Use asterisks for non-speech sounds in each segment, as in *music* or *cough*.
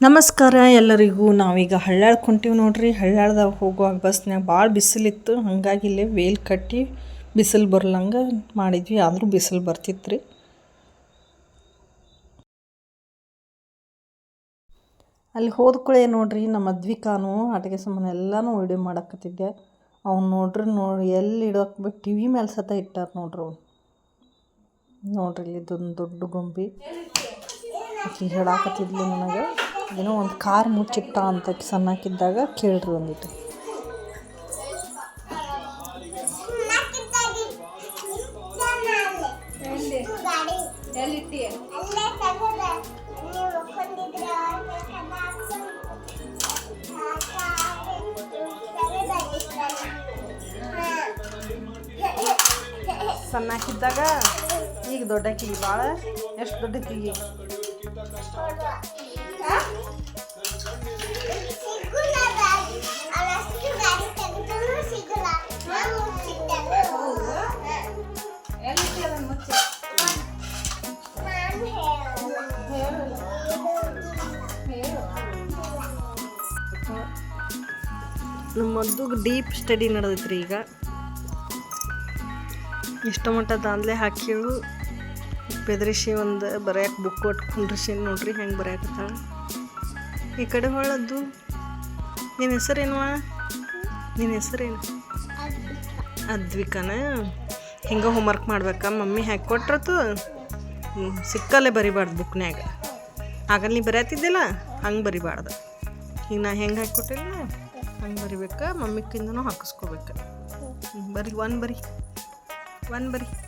ನಮಸ್ಕಾರ ಎಲ್ಲರಿಗೂ. ನಾವೀಗ ಕುಂಟೀವಿ ನೋಡ್ರಿ. ಹಳ್ಳಾಳ್ದಾಗ ಹೋಗುವಾಗ ಬಸ್ನಾಗ ಭಾಳ ಬಿಸಿಲಿತ್ತು. ಹಾಗಾಗಿ ಇಲ್ಲೇ ವೇಲ್ ಕಟ್ಟಿ ಬಿಸಿಲು ಬರ್ಲಂಗೆ ಮಾಡಿದ್ವಿ. ಆದರೂ ಬಿಸಿಲು ಬರ್ತಿತ್ತು ರೀ ಅಲ್ಲಿ ಹೋದ ಕೂಡಲೇ ನೋಡ್ರಿ ನಮ್ಮ ಅದ್ವಿಕಾನು, ಆಟಗೆ ಸಾಮಾನು ಎಲ್ಲನೂ ವಿಡಿಯೋ ಮಾಡಕತ್ತಿದ್ದೆ. ಅವ್ನು ನೋಡ್ರಿ ನೋಡಿ ಎಲ್ಲಿ ಇಡೋಕೆ ಬಿಟ್ಟು ಟಿ ವಿ ಮೇಲೆ ಸತ ಇಟ್ಟಾರ ನೋಡ್ರಿ ಅವ್ನು. ನೋಡ್ರಿ ಇಲ್ಲಿ ದೊಡ್ಡ ಗೊಂಬಿ. ಹೇಳಾಕತ್ತಿದ್ಲು ನನಗೆ? ಏನೋ ಒಂದು ಕಾರ್ ಮುಚ್ಚಿಟ್ಟ ಅಂತ ಸಣ್ಣಕ್ಕಿದ್ದಾಗ ಕೇಳ್ರಿ ಒಂದಿಟ್ಟು ಸಣ್ಣಕ್ಕಿದ್ದಾಗ ಈಗ ದೊಡ್ಡಕ್ಕಿಗೆ ಭಾಳ ಎಷ್ಟು ದೊಡ್ಡ ದೊಡ್ಡಕ್ಕಿಗೆ ನಮ್ಮ ಮದ್ದು ಡೀಪ್ ಸ್ಟಡಿ ನಡೆದೈತ್ರಿ ಈಗ. ಇಷ್ಟು ಮಟ್ಟ ದಾಂದ್ಲೆ ಹಾಕಿಳು ಬೆದರಿಸಿ ಒಂದು ಬರೆಯಕ್ಕೆ ಬುಕ್ ಕೊಟ್ಟು ಕುಂಡ್ರಿಸಿ ನೋಡ್ರಿ ಹೆಂಗೆ ಬರೆಯಕತ್ತಾಳ. ಈ ಕಡೆ ಹೊಳದ್ದು ನಿನ್ನ ಹೆಸರೇನುವ? ನಿನ್ನ ಹೆಸರೇನು? ಅದ್ವಿಕನ. ಹಿಂಗೆ ಹೋಮ್ವರ್ಕ್ ಮಾಡ್ಬೇಕಾ ಮಮ್ಮಿ ಹಾಕಿ ಕೊಟ್ರತು. ಸಿಕ್ಕಲ್ಲೇ ಬರಿಬಾರ್ದು ಬುಕ್ನ್ಯಾಗ ಆಗಲ್ಲಿ ನೀ ಬರೆಯತ್ತಿದ್ದಿಲ್ಲ, ಹಂಗೆ ಬರಿಬಾರ್ದು. ಈಗ ನಾ ಹೆಂಗೆ ಹಾಕ್ಕೊಟ್ಟಿಲ್ಲ ಹಂಗೆ ಬರಿಬೇಕಾ ಮಮ್ಮಿಕ್ಕಿಂದನೂ ಹಾಕಿಸ್ಕೋಬೇಕು. ಬರಿ ಒನ್ ಬರಿ. ಒನ್ ಬರಿ.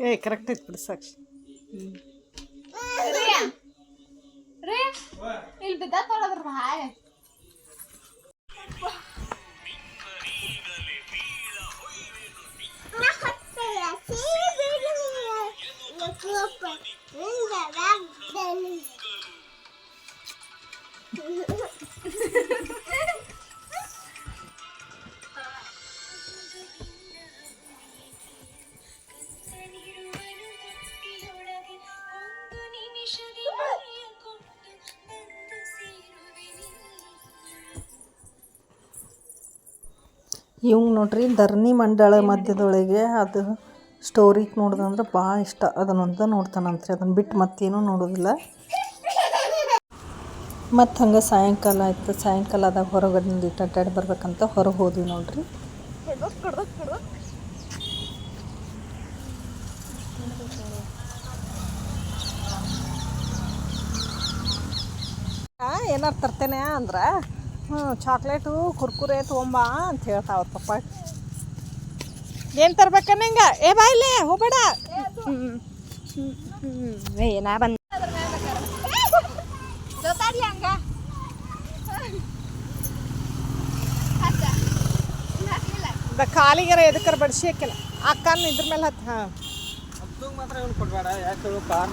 ಏ ಕರೆಕ್ಟ್ ಐತೆ ಬಿಡು ಸಾಕ್ಷಿ. ಇಲ್ಲಿ ಬಿದ್ದ ತೊಳದ್ರ ಹಾಯ್. *laughs* ಇವಂಗೆ ನೋಡ್ರಿ ಧರಣಿ ಮಂಡಳ ಮಧ್ಯದೊಳಗೆ ಅದು ಸ್ಟೋರಿಗೆ ನೋಡ್ದಂದ್ರೆ ಭಾಳ ಇಷ್ಟ. ಅದನ್ನೊಂದ ನೋಡ್ತಾನಂತ್ರಿ ಅದನ್ನು ಬಿಟ್ಟು ಮತ್ತೇನು ನೋಡೋದಿಲ್ಲ. ಮತ್ತು ಹಂಗೆ ಸಾಯಂಕಾಲ ಆಯ್ತು. ಸಾಯಂಕಾಲದಾಗ ಹೊರಗಡೆ ಇಟ್ಟು ಅಡ್ಡಾಡಿ ಬರ್ಬೇಕಂತ ಹೊರಗೆ ಹೋದ್ವಿ ನೋಡ್ರಿ. ಏನಾರು ತರ್ತೇನೆ ಅಂದ್ರೆ? ಹ್ಞೂ ಚಾಕ್ಲೇಟು, ಕುರ್ಕುರೆ ತೊಗೊಂಬ ಅಂತ ಹೇಳ್ತಾವ ಪಪ್ಪ. ಏನು ತರ್ಬೇಕ ನಿಂಗ? ಏ ಬಾಯಿಲೆ ಹೋಗ್ಬೇಡ. ನಾ ಬಂದ ಹಂಗ ಕಾಲಿಗೆರ ಎದಕ್ಕರ ಬಡಿಸಿ ಹಾಕಿಲ್ಲ ಅಕ್ಕನ ಇದ್ರ ಮೇಲೆ ಹತ್ತು, ಹಾಂ. ಮಾತ್ರ ಕೊಡಬೇಡ, ಯಾಕೆ ಕಾರ್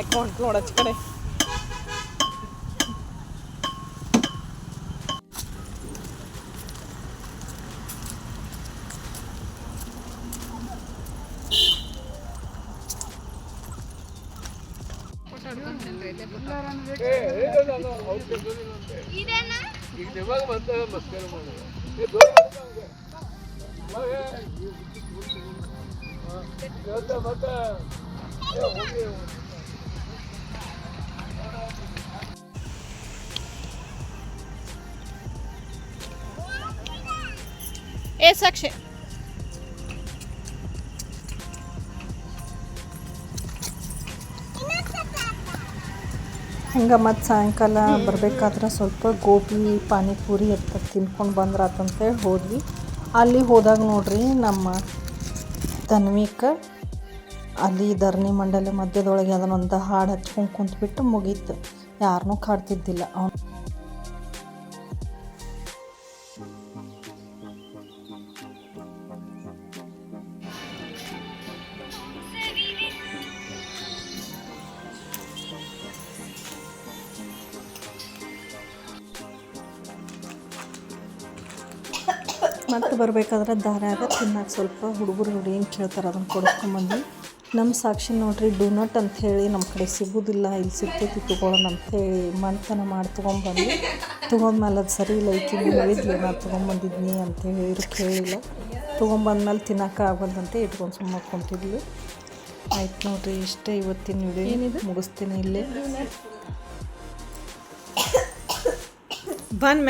ಕಟ್ಟಾಗ ಹೊಂಟ್ ನೋಡಚ್ ಕಡೆ ಏ ಸಾಕ್ಷಿ ಹಂಗೆ ಮತ್ತು ಸಾಯಂಕಾಲ ಬರಬೇಕಾದ್ರೆ ಸ್ವಲ್ಪ ಗೋಬಿ, ಪಾನಿಪುರಿ ಅಂತ ತಿನ್ಕೊಂಡು ಬಂದ್ರೆ ಆತಂತೇಳಿ ಹೋದ್ವಿ. ಅಲ್ಲಿ ಹೋದಾಗ ನೋಡ್ರಿ ನಮ್ಮ ತನ್ವಿಕ ಅಲ್ಲಿ ಧರಣಿ ಮಂಡಲ ಮಧ್ಯದೊಳಗೆ ಅದನ್ನೊಂದು ಹಾಡು ಹಚ್ಕೊಂಡು ಕುಂತ್ಬಿಟ್ಟು ಮುಗೀತು. ಯಾರನ್ನೂ ಕಾಡ್ತಿದ್ದಿಲ್ಲ. ಅವ್ನು ಮತ್ತೆ ಬರಬೇಕಾದ್ರೆ ದಾರ್ಯಾಗ ತಿನ್ನೋಕೆ ಸ್ವಲ್ಪ ಹುಡುಗರು ನೋಡಿ ಏನು ಕೇಳ್ತಾರೆ ಅದನ್ನು ಕೊಡಿಸ್ಕೊಂಬಂದು ನಮ್ಮ ಸಾಕ್ಷಿ ನೋಡ್ರಿ ಡೋನಟ್ ಅಂತ ಹೇಳಿ ನಮ್ಮ ಕಡೆ ಸಿಗೋದಿಲ್ಲ ಇಲ್ಲಿ ಸಿಗ್ತೈತಿ ತೊಗೊಳೋಣ ಅಂಥೇಳಿ ಮಂತನ ಮಾಡಿ ತೊಗೊಂಬಂದು ತೊಗೊಂಡ್ಮೇಲೆ ಅದು ಸರಿ ಇಲ್ಲ ಐತಿ ಹೇಳಿದ್ವಿ ನಾ ತೊಗೊಂಬಂದಿದ್ನಿ ಅಂತ ಹೇಳಿ ಕೇಳಿಲ್ಲ. ತೊಗೊಂಬಂದ್ಮೇಲೆ ತಿನ್ನೋಕೆ ಆಗೋದಂತೆ ಇಟ್ಕೊಂಡು ಸುಮ್ಮನೆ ಕುಂತಿದ್ಲು. ಆಯ್ತು ನೋಡ್ರಿ ಇಷ್ಟೇ ಇವತ್ತಿನ ವಿಡಿಯೋ. ಮುಗಿಸ್ತೀನಿ ಇಲ್ಲಿ. ಬಂದ್